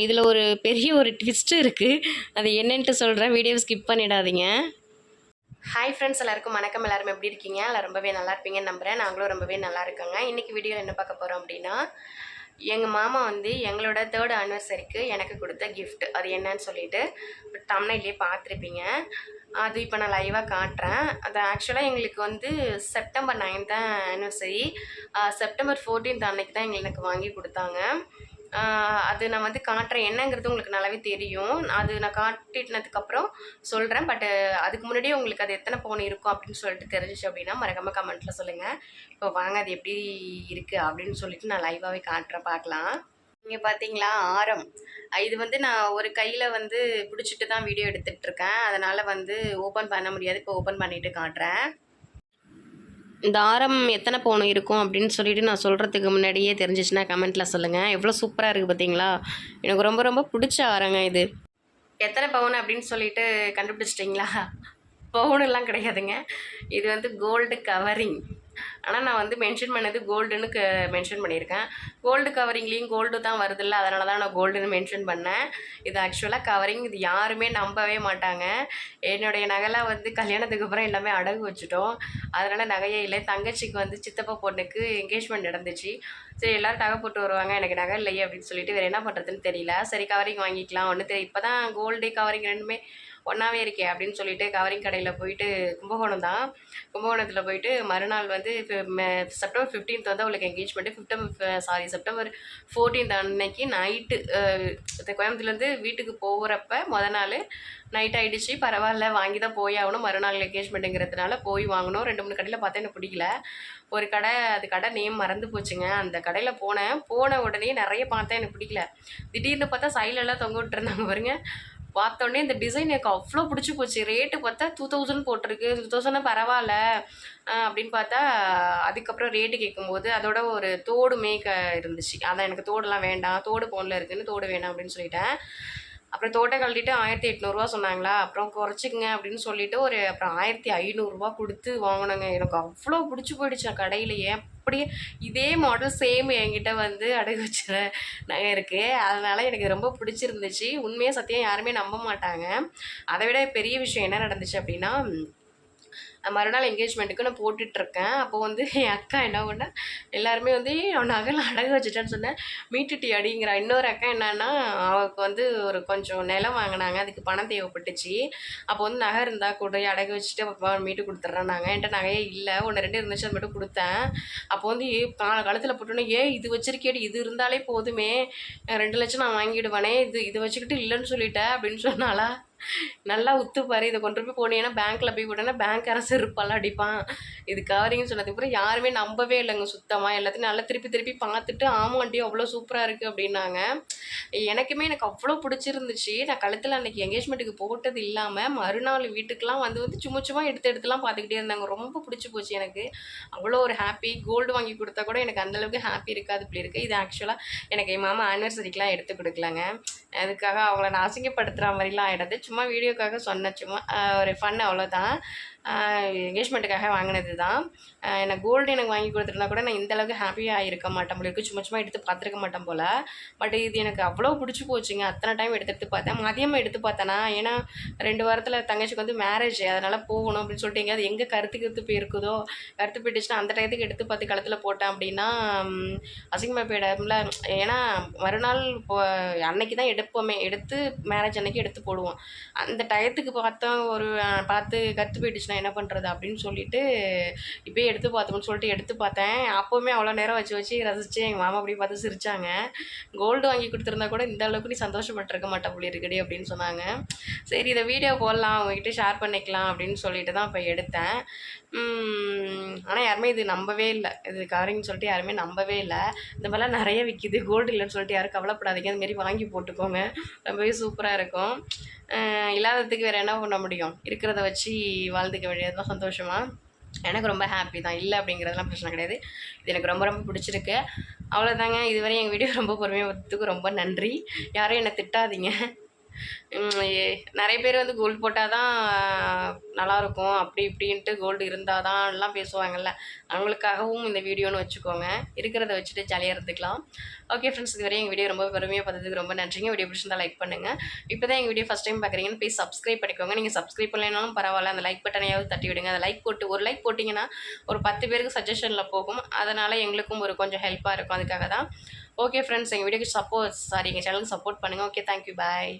இதில் ஒரு பெரிய ஒரு ட்விஸ்ட்டு இருக்குது அது என்னன்ட்டு சொல்கிறேன் வீடியோ ஸ்கிப் பண்ணிடாதீங்க. ஹாய் ஃப்ரெண்ட்ஸ் எல்லாருக்கும் வணக்கம். எல்லாரும் எப்படி இருக்கீங்க? எல்லாம் ரொம்பவே நல்லா இருப்பீங்கன்னு நம்புகிறேன் நாங்களும் ரொம்பவே நல்லா இருக்கோங்க. இன்றைக்கி வீடியோவில் என்ன பார்க்க போகிறோம் அப்படின்னா எங்கள் மாமா வந்து எங்களோட தேர்ட் ஆனிவர்சரிக்கு எனக்கு கொடுத்த கிஃப்ட் அது என்னன்னு சொல்லிட்டு தமிழ்லேயே பார்த்துருப்பீங்க. அது இப்போ நான் லைவாக காட்டுறேன். அது ஆக்சுவலாக எங்களுக்கு வந்து செப்டம்பர் நைன் தான் ஆனிவர்சரி செப்டம்பர் ஃபோர்டீன்த் அன்னைக்கு தான் எங்களுக்கு வாங்கி கொடுத்தாங்க. அது நான் வந்து காட்டுறேன் என்னங்கிறது உங்களுக்கு நல்லாவே தெரியும். அது நான் காட்டினதுக்கப்புறம் சொல்கிறேன் பட் அதுக்கு முன்னாடியே உங்களுக்கு அது எத்தனை பவுன் இருக்கும் அப்படின்னு சொல்லிட்டு தெரிஞ்சிச்சு அப்படின்னா மறக்காமல் கமெண்ட்டில் சொல்லுங்கள் இப்போ வாங்க அது எப்படி இருக்குது அப்படின்னு சொல்லிட்டு நான் லைவாகவே காட்டுறேன். பார்க்கலாம். இங்கே பார்த்தீங்களா ஆரம். இது வந்து நான் ஒரு கையில் வந்து பிடிச்சிட்டு தான் வீடியோ எடுத்துகிட்ருக்கேன் அதனால் வந்து ஓப்பன் பண்ண முடியாது. இப்போ ஓப்பன் பண்ணிவிட்டு காட்டுறேன். இந்த ஆரம் எத்தனை பவுன் இருக்கும் அப்படின்னு சொல்லிட்டு நான் சொல்கிறதுக்கு முன்னாடியே தெரிஞ்சிச்சுன்னா கமெண்ட்டில் சொல்லுங்கள் எவ்வளோ சூப்பராக இருக்குது பார்த்தீங்களா எனக்கு ரொம்ப ரொம்ப பிடிச்ச ஆரங்க இது. எத்தனை பவுன் அப்படின்னு சொல்லிட்டு கண்டுபிடிச்சிட்டிங்களா? பவுனெல்லாம் கிடையாதுங்க. இது வந்து கோல்டு கவரிங் ஆனால் நான் வந்து மென்ஷன் பண்ணது கோல்டுன்னு க மென்ஷன் பண்ணியிருக்கேன். கோல்டு கவரிங்லேயும் கோல்டு தான் வருதில்ல அதனால தான் நான் கோல்டுன்னு மென்ஷன் பண்ணேன். இது ஆக்சுவலாக கவரிங் இது யாருமே நம்பவே மாட்டாங்க. என்னுடைய நகைலாம் வந்து கல்யாணத்துக்கு அப்புறம் எல்லாமே அடகு வச்சுட்டோம். அதனால் நகையே இல்லை. தங்கச்சிக்கு வந்து சித்தப்பா பொண்ணுக்கு என்கேஜ்மெண்ட் நடந்துச்சு. சரி எல்லோரும் நகை போட்டு வருவாங்க எனக்கு நகை இல்லையே அப்படின்னு சொல்லிட்டு வேறு என்ன பண்ணுறதுன்னு தெரியல. சரி கவரிங் வாங்கிக்கலாம் ஒன்று தெரியல இப்போ தான் கோல்டு கவரிங் ரெண்டுமே ஒன்றாவே இருக்கே அப்படின்னு சொல்லிட்டு கவரிங் கடையில் போயிட்டு கும்பகோணம் தான். கும்பகோணத்தில் போயிட்டு மறுநாள் வந்து செப்டம்பர் ஃபிஃப்டீன்த் வந்து அவளுக்கு engagement September sorry September fourteenth அன்னைக்கு uh, நைட்டு கோயம்புத்தூர்லேருந்து வீட்டுக்கு போகிறப்ப மொதல் நாள் நைட் ஆகிடுச்சு பரவாயில்ல வாங்கி தான் போய் ஆகணும். மறுநாள் என்கேஜ்மெண்ட்டுங்கிறதுனால போய் வாங்கணும். ரெண்டு மூணு கடையில் பார்த்தா எனக்கு பிடிக்கல. ஒரு கடை அது கடை நேம் மறந்து போச்சுங்க. அந்த கடையில் போனேன். போன உடனே நிறைய பார்த்தேன் எனக்கு பிடிக்கல. திடீர்னு பார்த்தா சைலெல்லாம் தொங்க விட்டுருந்தாங்க பாருங்க. பார்த்தோன்னே இந்த டிசைன் எனக்கு அவ்வளோ பிடிச்சி போச்சு. ரேட்டு பார்த்தா டூ தௌசண்ட் போட்டிருக்கு. டூ தௌசண்ட் பரவாயில்ல. அப்படின்னு பார்த்தா அதுக்கப்புறம் ரேட்டு கேட்கும்போது அதோட ஒரு தோடு மேய்க்க இருந்துச்சு. அதான் எனக்கு தோடுலாம் வேண்டாம். தோடு போனில் இருக்குதுன்னு தோடு வேணாம் அப்படின்னு சொல்லிட்டேன். அப்புறம் தோட்டை கழட்டிட்டு ஆயிரத்தி எட்நூறுரூவா சொன்னாங்களா? அப்புறம் குறைச்சிக்கங்க அப்படின்னு சொல்லிட்டு ஒரு அப்புறம் ஆயிரத்தி ஐநூறுரூவா கொடுத்து வாங்கினேங்க. எனக்கு அவ்வளோ பிடிச்சி போயிடுச்சு நான் கடையிலேயே அப்படியே இதே மாடல் சேம் என்கிட்ட வந்து அடகு வச்ச நகை இருக்குது அதனால் எனக்கு ரொம்ப பிடிச்சிருந்துச்சு. உண்மையாக சத்தியம் யாருமே நம்ப மாட்டாங்க. அதை விட பெரிய விஷயம் என்ன நடந்துச்சு அப்படின்னா மறுநாள் என்கேஜ்மெண்ட்டுக்கு நான் போட்டுட்ருக்கேன். அப்போ வந்து என் அக்கா என்ன பண்ணா எல்லாருமே வந்து அவன் நகைலாம் அடகு வச்சுட்டேன்னு சொன்னேன். மீட்டுட்டி அடிங்கிற இன்னொரு அக்கா என்னன்னா அவளுக்கு வந்து ஒரு கொஞ்சம் நிலம் வாங்கினாங்க. அதுக்கு பணம் தேவைப்பட்டுச்சு. அப்போ வந்து நகை இருந்தால் கூட அடகு வச்சுட்டு அப்பா மீட்டு கொடுத்துட்றாங்க என்கிட்ட நகையே இல்லை. ஒன்று ரெண்டு இருந்துச்சு அது மட்டும் கொடுத்தேன். அப்போ வந்து ஏ கால காலத்தில் போட்டோன்னே ஏன் இது வச்சிருக்கேடி இது இருந்தாலே போதுமே. ரெண்டு லட்சம் நான் வாங்கிடுவானே. இது இது வச்சுக்கிட்டு இல்லைன்னு சொல்லிட்டேன் அப்படின்னு சொன்னாலா நல்லா உத்துப்பாரு இதை கொண்டு போய் போனீங்கன்னா பேங்க்கில் போய் விட்டோன்னா பேங்க் அரசு இருப்பாலாம் அடிப்பான். இது கவரிங்னு யாருமே நம்பவே இல்லைங்க சுத்தமாக எல்லாத்தையும் நல்லா திருப்பி திருப்பி பார்த்துட்டு ஆமாண்டி அவ்வளோ சூப்பராக இருக்குது அப்படின்னாங்க. எனக்குமே எனக்கு அவ்வளோ பிடிச்சிருந்துச்சு. நான் கழுத்தில் அன்னைக்கு எங்கேஜ்மெண்ட்டுக்கு போட்டது இல்லாமல் மறுநாள் வீட்டுக்கெலாம் வந்து வந்து சும்மா சும்மா எடுத்து எடுத்துலாம் பார்த்துக்கிட்டே இருந்தாங்க. ரொம்ப பிடிச்சி போச்சு எனக்கு. அவ்வளோ ஒரு ஹாப்பி கோல்டு வாங்கி கொடுத்தா கூட எனக்கு அந்தளவுக்கு ஹாப்பி இருக்காது இப்படி இருக்குது இது ஆக்சுவலாக எனக்கு என் மாமா ஆனிவர்சரிக்கெலாம் எடுத்து கொடுக்கலங்க. அதுக்காக அவங்கள நான் அசிங்கப்படுத்துகிற மாதிரிலாம் ஆகிடாது சும்மா வீடியோக்காக சொன்னேன் சும்மா ஒரு ஃபன் அவ்வளோதான் என்கேஜ்மெண்ட்டுக்காக வாங்கினது தான் ஆஹ் எனக்கு கோல்டு எனக்கு வாங்கி கொடுத்துருந்தா கூட நான் இந்தளவுக்கு ஹாப்பியாக இருக்க மாட்டேன் போல சும்மா சும்மா எடுத்து பார்த்துருக்க மாட்டேன் போல். பட் இது எனக்கு அவ்வளோ பிடிச்சி போச்சுங்க. அத்தனை டைம் எடுத்து எடுத்து பார்த்தேன். மதியமாக எடுத்து பார்த்தேன்னா ஏன்னா ரெண்டு வாரத்தில் தங்கச்சிக்கு வந்து மேரேஜ் அதனால் போகணும் அப்படின்னு சொல்லிட்டு எங்கேயாவது எங்கே கருத்து கருத்து போயிருக்குதோ கருத்து போயிட்டுச்சுன்னா அந்த டயத்துக்கு எடுத்து பார்த்து கழுத்தில் போட்டேன் அப்படின்னா அசிங்கமாக போயிடாமல ஏன்னா மறுநாள் இப்போ அன்னைக்கு தான் எடுப்போமே எடுத்து மேரேஜ் அன்னைக்கு எடுத்து போடுவோம். அந்த டயத்துக்கு பார்த்தோம் ஒரு பார்த்து கற்று போயிடுச்சுன்னா என்ன பண்ணுறது அப்படின்னு சொல்லிட்டு இப்போயே எடுத்து பார்த்தோம்னு சொல்லிட்டு எடுத்து பார்த்தேன். அப்போவுமே அவ்வளோ நேரம் வச்சு வச்சு ரசித்து எங்கள் மாமா அப்படி பார்த்து சிரிச்சாங்க. கோல்டு வாங்கி கொடுத்துருந்தா கூட இந்த அளவுக்கு நீ சந்தோஷப்பட்டிருக்க மாட்டா புள்ளி இருக்கடி அப்படின்னு சொன்னாங்க. சரி இதை வீடியோ போடலாம் அவங்ககிட்ட ஷேர் பண்ணிக்கலாம் அப்படின்னு சொல்லிட்டு தான் இப்போ எடுத்தேன். ஆனால் யாருமே இது நம்பவே இல்லை. இது கவரிங்னு சொல்லிட்டு யாருமே நம்பவே இல்லை. இந்த மாதிரிலாம் நிறைய விற்கிது கோல்டு இல்லைன்னு சொல்லிட்டு யாரும் கவலைப்படாதீங்க. அதுமாரி வாங்கி போட்டுக்கோங்க. ரொம்பவே சூப்பராக இருக்கும். இல்லாததுக்கு வேறு என்ன பண்ண முடியும்? இருக்கிறத வச்சு வாழ்ந்துக்க வேண்டியது தான் சந்தோஷமாக எனக்கு ரொம்ப ஹாப்பி தான். இல்லை அப்படிங்கிறதுலாம் பிரச்சனை கிடையாது. இது எனக்கு ரொம்ப ரொம்ப பிடிச்சிருக்கு. அவ்வளோதாங்க இதுவரை எங்கள் வீடியோ ரொம்ப பொறுமையாக வரத்துக்கு ரொம்ப நன்றி. யாரும் என்னை திட்டாதீங்க. நிறைய பேர் வந்து கோல்டு போட்டால் தான் நல்லாயிருக்கும். அப்படி இப்படின்ட்டு கோல்டு இருந்தால் தான் எல்லாம் பேசுவாங்கல்ல. அவங்களுக்காகவும் இந்த வீடியோன்னு வச்சுக்கோங்க. இருக்கிறத வச்சுட்டு ஜாலியாக இருந்துக்கலாம். ஓகே ஃப்ரெண்ட்ஸ் இதுவரை எங்கள் வீடியோ ரொம்ப பெருமையாக பார்த்ததுக்கு ரொம்ப நன்றிங்க. வீடியோ பிடிச்சிருந்தா லைக் பண்ணுங்கள் இப்போ தான் எங்கள் வீடியோ ஃபஸ்ட் டைம் பார்க்குறீங்கன்னு ப்ளீஸ் சப்ஸ்கிரைப் பண்ணிக்கோங்க. நீங்கள் சப்ஸ்கிரைப் பண்ணலைனாலும் பரவாயில்ல. அந்த லைக் பட்டனையாவது தட்டி விடுங்க. அந்த லைக் போட்டு ஒரு லைக் போட்டிங்கன்னா ஒரு பத்து பேருக்கு சஜஷனில் போகும். அதனால் எங்களுக்கும் ஒரு கொஞ்சம் ஹெல்ப்பாக இருக்கும். அதுக்காக தான் ஓகே ஃப்ரெண்ட்ஸ் எங்கள் வீடியோக்கு சப்போர்ட் சாரி எங்கள் சேனலுக்கு சப்போர்ட் பண்ணுங்கள் ஓகே தேங்க்யூ பாய்